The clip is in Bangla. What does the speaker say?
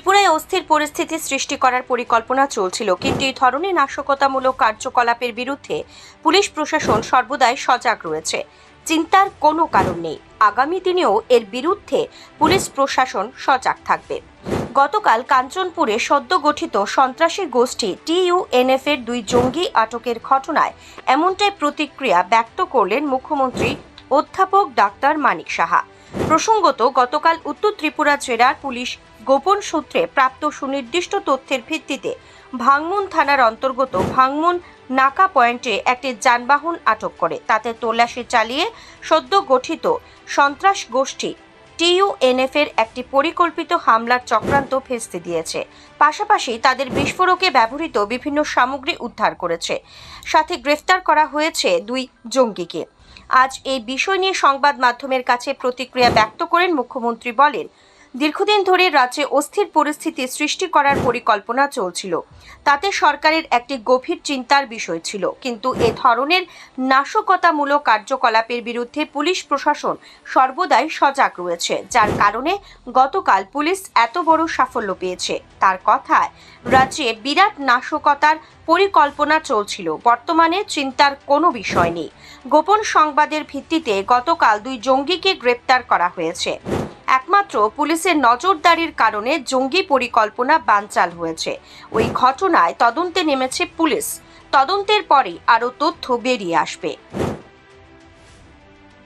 ত্রিপুরায় অস্থির পরিস্থিতি সৃষ্টি করার পরিকল্পনা চলছিল, কিন্তু এই ধরনের নাশকতামূলক কার্যকলাপের বিরুদ্ধে পুলিশ প্রশাসন সর্বদাই সজাগ রয়েছে। চিন্তার কোনো কারণ নেই। আগামী দিনেও এর বিরুদ্ধে পুলিশ প্রশাসন সজাগ থাকবে। গতকাল কাঞ্চনপুরে সদ্য গঠিত সন্ত্রাসী গোষ্ঠী টিইউএনএফ এর দুই জঙ্গি আটকের ঘটনায় এমনটাই প্রতিক্রিয়া ব্যক্ত করলেন মুখ্যমন্ত্রী অধ্যাপক ডাক্তার মানিক সাহা। প্রসঙ্গত, গতকাল উত্তর ত্রিপুরা জেলার পুলিশ গোপন সূত্রে প্রাপ্ত সুনির্দিষ্ট তথ্যের ভিত্তিতে ভাংমুন থানার অন্তর্গত ভাংমুন নাকা পয়েন্টে একটি যানবাহন আটক করে। তাতে তল্লাশি চালিয়ে সদ্য গঠিত সন্ত্রাস গোষ্ঠী টিইউএনএফ এর একটি পরিকল্পিত হামলার চক্রান্ত ভেস্তে দিয়েছে। পাশাপাশি তাদের বিস্ফোরকে ব্যবহৃত বিভিন্ন সামগ্রী উদ্ধার করেছে। সাথে গ্রেফতার করা হয়েছে দুই জঙ্গিকে। আজ এই বিষয় নিয়ে সংবাদ মাধ্যমের কাছে প্রতিক্রিয়া ব্যক্ত করেন মুখ্যমন্ত্রী বলেন দীর্ঘদিন ধরে রাজ্যে অস্থির পরিস্থিতি সৃষ্টি করার পরিকল্পনা চলছিল। তাতে সরকারের একটি গভীর চিন্তার বিষয় ছিল। কিন্তু এ ধরনের নাশকতামূলক কার্যকলাপের বিরুদ্ধে পুলিশ প্রশাসন সর্বদাই সজাগ রয়েছে, যার কারণে গতকাল পুলিশ এত বড় সাফল্য পেয়েছে। তার কথায়, রাজ্যে বিরাট নাশকতার পরিকল্পনা চলছিল। বর্তমানে চিন্তার কোনো বিষয় নেই। গোপন সংবাদের ভিত্তিতে গতকাল দুই জঙ্গিকে গ্রেপ্তার করা হয়েছে। একমাত্র পুলিশের নজরদারির কারণে জঙ্গি পরিকল্পনা বানচাল হয়েছে। ওই ঘটনায় তদন্তে নেমেছে পুলিশ। তদন্তের পরে আরও তথ্য বেরিয়ে আসবে।